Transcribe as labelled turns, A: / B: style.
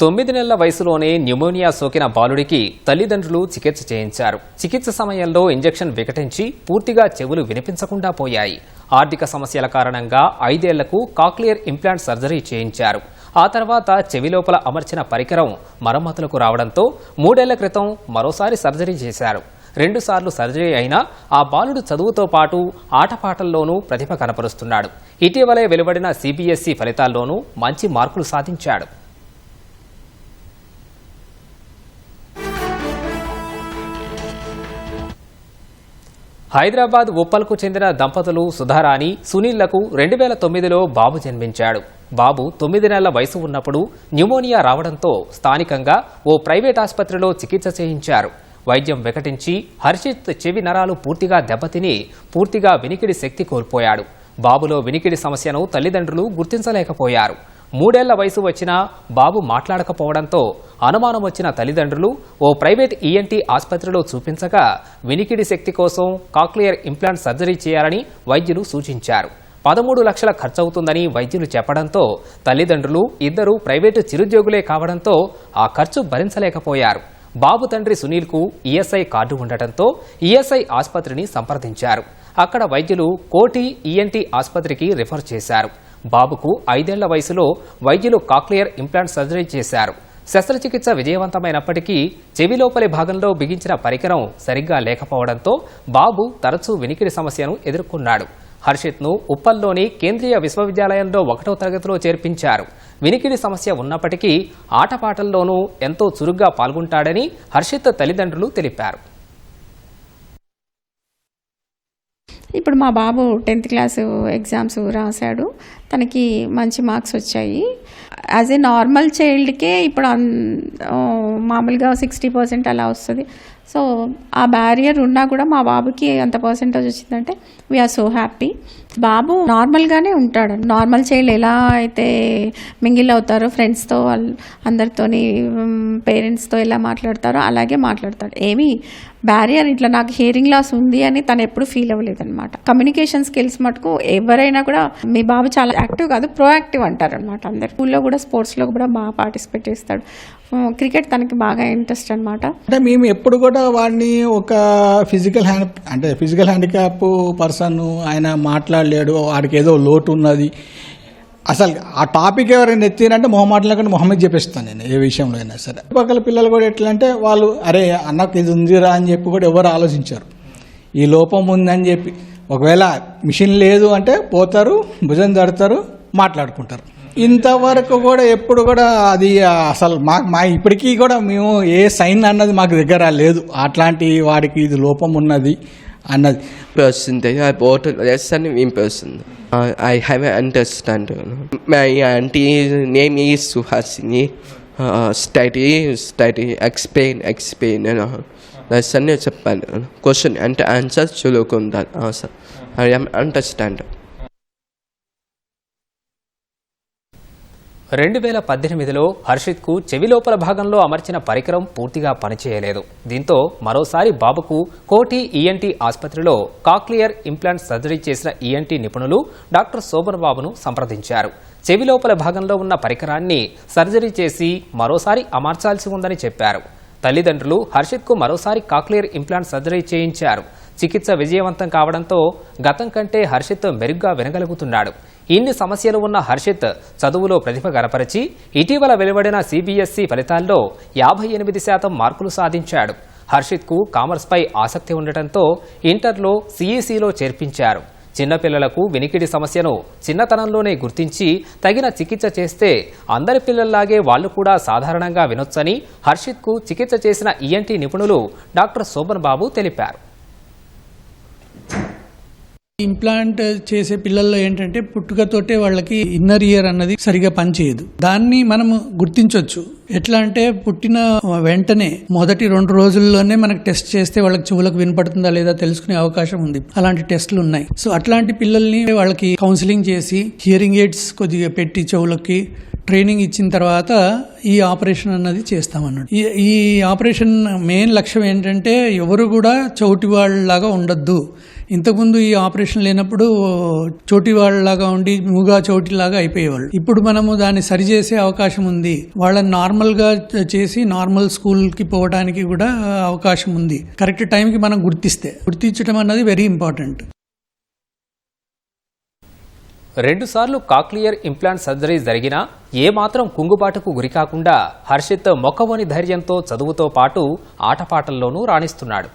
A: తొమ్మిది నెలల వయసులోనే న్యూమోనియా సోకిన బాలుడికి తల్లిదండ్రులు చికిత్స చేయించారు. చికిత్స సమయంలో ఇంజెక్షన్ వికటించి పూర్తిగా చెవులు వినిపించకుండా పోయాయి. ఆర్థిక సమస్యల కారణంగా ఐదేళ్ళకు కాక్లియర్ ఇంప్లాంట్ సర్జరీ చేయించారు. ఆ తర్వాత చెవి లోపల అమర్చిన పరికరం మరమ్మతులకు రావడంతో మూడేళ్ళ క్రితం మరోసారి సర్జరీ చేశారు. రెండుసార్లు సర్జరీ అయినా ఆ బాలుడు చదువుతో పాటు ఆటపాటల్లోనూ ప్రతిభ కనపరుస్తున్నాడు. ఇటీవలే వెలువడిన సిబిఎస్ఈ ఫలితాల్లోనూ మంచి మార్కులు సాధించాడు. హైదరాబాద్ ఉప్పల్కు చెందిన దంపతులు సుధారాణి సునీళ్ళకు రెండు వేల తొమ్మిదిలో బాబు జన్మించాడు. బాబు తొమ్మిది నెలల వయసు ఉన్నప్పుడు న్యూమోనియా రావడంతో స్థానికంగా ఓ ప్రైవేట్ ఆసుపత్రిలో చికిత్స చేయించారు. వైద్యం వికటించి హర్షిత్ చెవి నరాలు పూర్తిగా దెబ్బతిని పూర్తిగా వినికిడి శక్తి కోల్పోయాడు. బాబులో వినికిడి సమస్యను తల్లిదండ్రులు గుర్తించలేకపోయారు. మూడేళ్ళ వయసు వచ్చినా బాబు మాట్లాడకపోవడంతో అనుమానం వచ్చిన తల్లిదండ్రులు ఓ ప్రైవేట్ ఈఎన్టీ ఆసుపత్రిలో చూపించగా వినికిడి శక్తి కోసం కాక్లియర్ ఇంప్లాంట్ సర్జరీ చేయాలని వైద్యులు సూచించారు. పదమూడు లక్షల ఖర్చవుతుందని వైద్యులు చెప్పడంతో తల్లిదండ్రులు ఇద్దరు ప్రైవేటు చిరుద్యోగులే కావడంతో ఆ ఖర్చు భరించలేకపోయారు. బాబు తండ్రి సునీల్కు ఈఎస్ఐ కార్డు ఉండటంతో ఈఎస్ఐ ఆసుపత్రిని సంప్రదించారు. అక్కడ వైద్యులు కోటి ఈఎన్టీ ఆసుపత్రికి రిఫర్ చేశారు. బాబుకు ఐదేళ్ళ వయసులో వైద్యులు కాక్లియర్ ఇంప్లాంట్ సర్జరీ చేశారు. శస్త్రచికిత్స విజయవంతమైనప్పటికీ చెవి లోపలి భాగంలో బిగించిన పరికరం సరిగ్గా లేకపోవడంతో బాబు తరచూ వినికిడి సమస్యను ఎదుర్కొన్నాడు. హర్షిత్ను ఉప్పల్లోని కేంద్రీయ విశ్వవిద్యాలయంలో ఒకటో తరగతిలో చేర్పించారు. వినికిడి సమస్య ఉన్నప్పటికీ ఆటపాటల్లోనూ ఎంతో చురుగ్గా పాల్గొంటాడని హర్షిత్ తల్లిదండ్రులు తెలిపారు.
B: ఇప్పుడు మా బాబు టెన్త్ క్లాసు ఎగ్జామ్స్ రాశాడు. తనకి మంచి మార్క్స్ వచ్చాయి. యాజ్ ఏ నార్మల్ చైల్డ్కే ఇప్పుడు అన్- మామూలుగా సిక్స్టీ పర్సెంట్ అలా వస్తుంది. సో ఆ బ్యారియర్ ఉన్నా కూడా మా బాబుకి ఎంత పర్సెంటేజ్ వచ్చిందంటే వీఆర్ సో హ్యాపీ బాబు నార్మల్గానే ఉంటాడు. నార్మల్ చైల్డ్ ఎలా అయితే మింగిల్ అవుతారో ఫ్రెండ్స్తో వాళ్ళు అందరితోని పేరెంట్స్తో ఎలా మాట్లాడతారో అలాగే మాట్లాడతాడు. ఏమీ బ్యారియర్ ఇట్లా నాకు హియరింగ్ లాస్ ఉంది అని తను ఎప్పుడు ఫీల్ అవ్వలేదు అనమాట కమ్యూనికేషన్ స్కిల్స్ మటుకు ఎవరైనా కూడా మీ బాబు చాలా యాక్టివ్ కాదు ప్రోయాక్టివ్ అంటారు అనమాట అందరు స్కూల్లో కూడా స్పోర్ట్స్లో కూడా బాగా పార్టిసిపేట్ చేస్తాడు. క్రికెట్ తనకి బాగా ఇంట్రెస్ట్ అనమాట
C: అంటే మేము ఎప్పుడు కూడా వాడిని ఒక ఫిజికల్ హ్యాండ్ అంటే ఫిజికల్ హ్యాండిక్యాప్ పర్సన్ ఆయన మాట్లాడలేడు వాడికి ఏదో లోటు ఉన్నది. అసలు ఆ టాపిక్ ఎవరైనా ఎత్తిరంటే మొహమాటలు కంటే మొహమ్మద్ చెప్పేస్తాను నేను ఏ విషయంలో అయినా సరే. పక్కల పిల్లలు కూడా ఎట్లా అంటే వాళ్ళు అరే అన్నకు ఇది ఉందిరా అని చెప్పి కూడా ఎవరు ఆలోచించారు. ఈ లోపం ఉందని చెప్పి ఒకవేళ మిషన్ లేదు అంటే పోతారు భుజం తడతారు మాట్లాడుకుంటారు. ఇంతవరకు కూడా ఎప్పుడు కూడా అది అసలు మా మా ఇప్పటికీ కూడా మేము ఏ సైన్ అన్నది మాకు దగ్గర లేదు. అట్లాంటి వాడికి ఇది లోపం ఉన్నది
D: అన్న పర్సన్ ఐ బోట్ ఎస్ అని మేము person I have I understand my aunty name ఈ Suhasini study study explain explain yes అని చెప్పాలి క్వశ్చన్ అంటే ఆన్సర్ చదువుకుందా సార్ ఐ ఎమ్ అండర్స్టాండ్
A: రెండు వేల పద్దెనిమిదిలో హర్షిత్కు చెవి లోపల భాగంలో అమర్చిన పరికరం పూర్తిగా పనిచేయలేదు. దీంతో మరోసారి బాబుకు కోటి ఈఎన్టీ ఆసుపత్రిలో కాక్లియర్ ఇంప్లాంట్ సర్జరీ చేసిన ఈఎన్టీ నిపుణులు డాక్టర్ శోభన్ బాబును సంప్రదించారు. చెవి లోపల భాగంలో ఉన్న పరికరాన్ని సర్జరీ చేసి మరోసారి అమర్చాల్సి ఉందని చెప్పారు. తల్లిదండ్రులు హర్షిత్కు మరోసారి కాక్లియర్ ఇంప్లాంట్ సర్జరీ చేయించారు. చికిత్స విజయవంతం కావడంతో గతం కంటే హర్షిత్ మెరుగ్గా వినగలుగుతున్నాడు. ఇన్ని సమస్యలు ఉన్న హర్షిత్ చదువులో ప్రతిభ కనపరిచి ఇటీవల వెలువడిన సిబిఎస్ఈ ఫలితాల్లో యాభై ఎనిమిది శాతం మార్కులు సాధించాడు. హర్షిత్కు కామర్స్పై ఆసక్తి ఉండటంతో ఇంటర్లో సిఈసిలో చేర్పించారు. చిన్నపిల్లలకు వినికిడి సమస్యను చిన్నతనంలోనే గుర్తించి తగిన చికిత్స చేస్తే అందరి పిల్లల్లాగే వాళ్ళు కూడా సాధారణంగా వినొచ్చని హర్షిత్కు చికిత్స చేసిన ఈఎన్టీ నిపుణులు డాక్టర్ శోభన్ బాబు తెలిపారు.
E: ఇంప్లాంట్ చేసే పిల్లల్లో ఏంటంటే పుట్టుకతోటే వాళ్ళకి ఇన్నర్ ఇయర్ అన్నది సరిగా పనిచేయదు. దాన్ని మనం గుర్తించవచ్చు ఎట్లా అంటే పుట్టిన వెంటనే మొదటి రెండు రోజుల్లోనే మనకు టెస్ట్ చేస్తే వాళ్ళకి చెవులకు వినపడుతుందా లేదా తెలుసుకునే అవకాశం ఉంది. అలాంటి టెస్టులు ఉన్నాయి. సో అట్లాంటి పిల్లల్ని వాళ్ళకి కౌన్సిలింగ్ చేసి హియరింగ్ ఎయిడ్స్ కొద్దిగా పెట్టి చెవులకి ట్రైనింగ్ ఇచ్చిన తర్వాత ఈ ఆపరేషన్ అన్నది చేస్తామన్నాడు. ఈ ఈ ఆపరేషన్ మెయిన్ లక్ష్యం ఏంటంటే ఎవరు కూడా చౌటి వాళ్ళలాగా ఉండొద్దు. ఇంతకుముందు ఈ ఆపరేషన్ లేనప్పుడు చోటి వాళ్ళలాగా ఉండి మూగా చోటిలాగా అయిపోయేవాళ్ళు. ఇప్పుడు మనము దాన్ని సరిచేసే అవకాశం ఉంది. వాళ్ళని నార్మల్గా చేసి నార్మల్ స్కూల్కి పోవడానికి కూడా అవకాశం ఉంది. కరెక్ట్ టైంకి మనం గుర్తిస్తే. గుర్తించడం అన్నది వెరీ ఇంపార్టెంట్.
A: రెండుసార్లు కాక్లియర్ ఇంప్లాంట్ సర్జరీ జరిగినా ఏమాత్రం కుంగుబాటుకు గురికాకుండా హర్షిత్ మొక్కవోని ధైర్యంతో చదువుతో పాటు ఆటపాటల్లోనూ రాణిస్తున్నాడు.